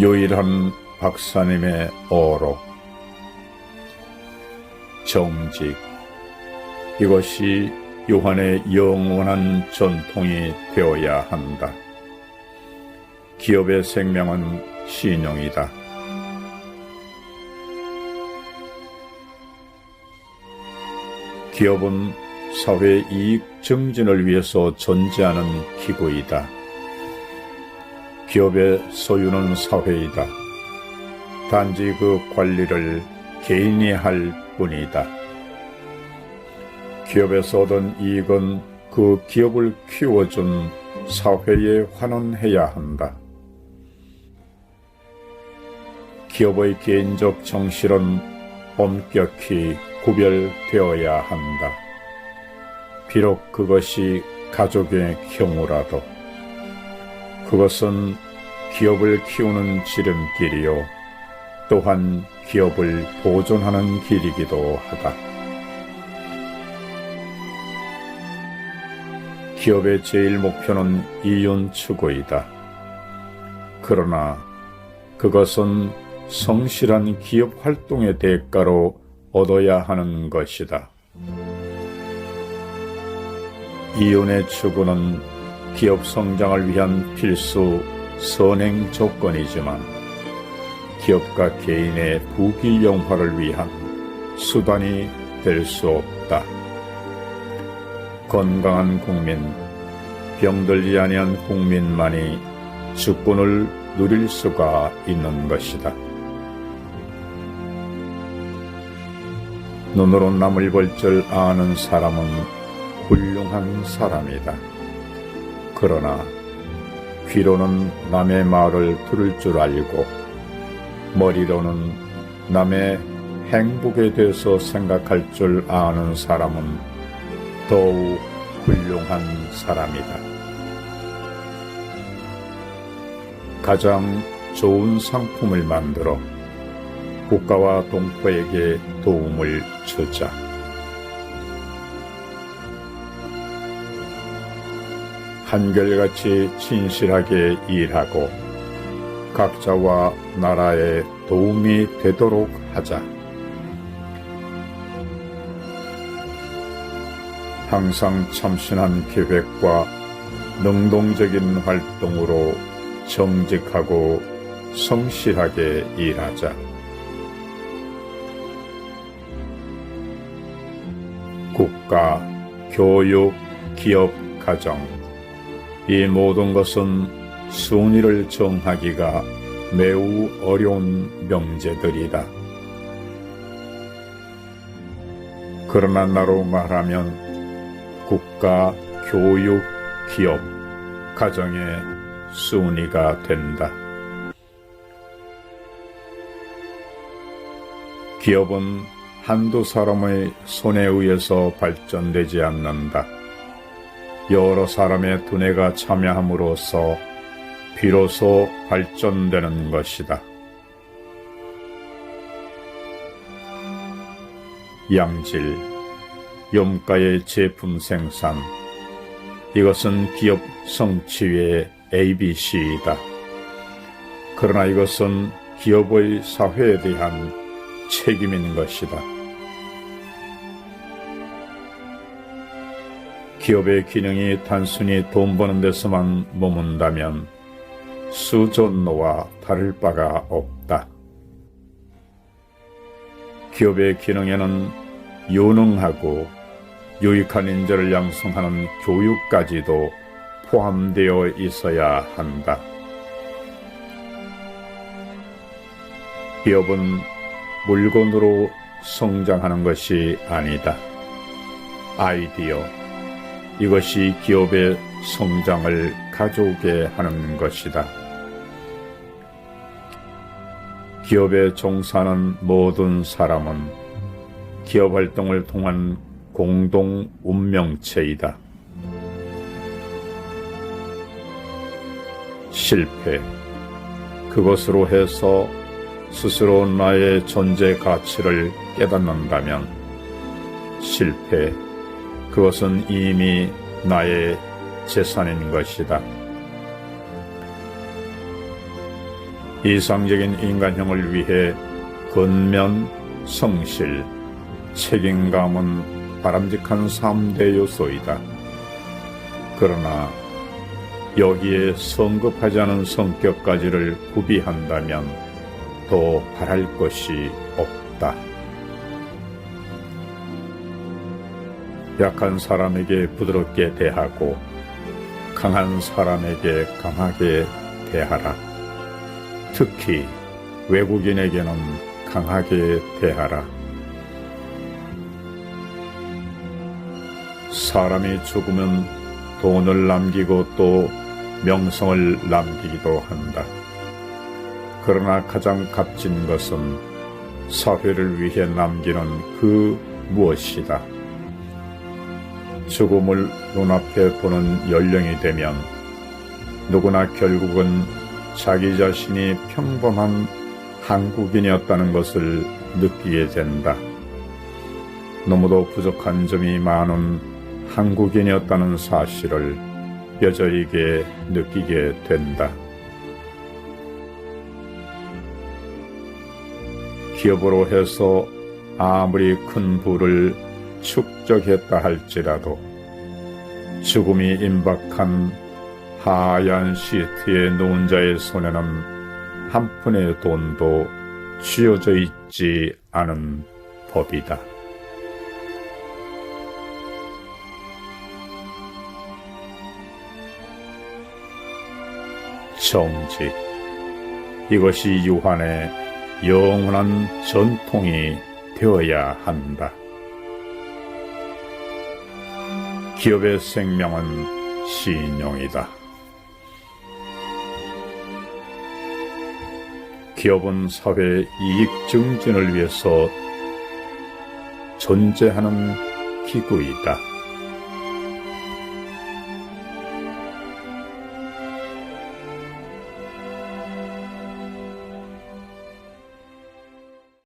유일한 박사님의 어록 정직 이것이 요한의 영원한 전통이 되어야 한다. 기업의 생명은 신용이다. 기업은 사회 이익 증진을 위해서 존재하는 기구이다. 기업의 소유는 사회이다. 단지 그 관리를 개인이 할 뿐이다. 기업에서 얻은 이익은 그 기업을 키워준 사회에 환원해야 한다. 기업의 개인적 정실은 엄격히 구별되어야 한다. 비록 그것이 가족의 경우라도 그것은 기업을 키우는 지름길이요 또한 기업을 보존하는 길이기도 하다. 기업의 제일 목표는 이윤 추구이다. 그러나 그것은 성실한 기업 활동의 대가로 얻어야 하는 것이다. 이윤의 추구는 기업 성장을 위한 필수 선행 조건이지만 기업과 개인의 부귀영화를 위한 수단이 될 수 없다. 건강한 국민, 병들지 아니한 국민만이 주권을 누릴 수가 있는 것이다. 눈으로 남을 볼 줄 아는 사람은 훌륭한 사람이다. 그러나 귀로는 남의 말을 들을 줄 알고 머리로는 남의 행복에 대해서 생각할 줄 아는 사람은 더욱 훌륭한 사람이다. 가장 좋은 상품을 만들어 국가와 동포에게 도움을 주자. 한결같이 진실하게 일하고 각자와 나라에 도움이 되도록 하자. 항상 참신한 계획과 능동적인 활동으로 정직하고 성실하게 일하자. 국가, 교육, 기업, 가정. 이 모든 것은 순위를 정하기가 매우 어려운 명제들이다. 그러나 나로 말하면 국가, 교육, 기업, 가정의 순위가 된다. 기업은 한두 사람의 손에 의해서 발전되지 않는다. 여러 사람의 두뇌가 참여함으로써 비로소 발전되는 것이다. 양질, 염가의 제품 생산, 이것은 기업 성취의 ABC이다. 그러나 이것은 기업의 사회에 대한 책임인 것이다. 기업의 기능이 단순히 돈 버는 데서만 머문다면 수존노와 다를 바가 없다. 기업의 기능에는 유능하고 유익한 인재를 양성하는 교육까지도 포함되어 있어야 한다. 기업은 물건으로 성장하는 것이 아니다. 아이디어, 이것이 기업의 성장을 가져오게 하는 것이다. 기업에 종사하는 모든 사람은 기업 활동을 통한 공동 운명체이다. 실패. 그것으로 해서 스스로 나의 존재 가치를 깨닫는다면 실패. 그것은 이미 나의 재산인 것이다. 이상적인 인간형을 위해 근면, 성실, 책임감은 바람직한 3대 요소이다. 그러나 여기에 성급하지 않은 성격까지를 구비한다면 더 바랄 것이 없다. 약한 사람에게 부드럽게 대하고 강한 사람에게 강하게 대하라. 특히 외국인에게는 강하게 대하라. 사람이 죽으면 돈을 남기고 또 명성을 남기기도 한다. 그러나 가장 값진 것은 사회를 위해 남기는 그 무엇이다. 죽음을 눈앞에 보는 연령이 되면 누구나 결국은 자기 자신이 평범한 한국인이었다는 것을 느끼게 된다. 너무도 부족한 점이 많은 한국인이었다는 사실을 뼈저리게 느끼게 된다. 기업으로 해서 아무리 큰 부를 축적했다 할지라도 죽음이 임박한 하얀 시트에 누운 자의 손에는 한 푼의 돈도 쥐어져 있지 않은 법이다. 정직. 이것이 유한의 영원한 전통이 되어야 한다. 기업의 생명은 신용이다. 기업은 사회 이익 증진을 위해서 존재하는 기구이다.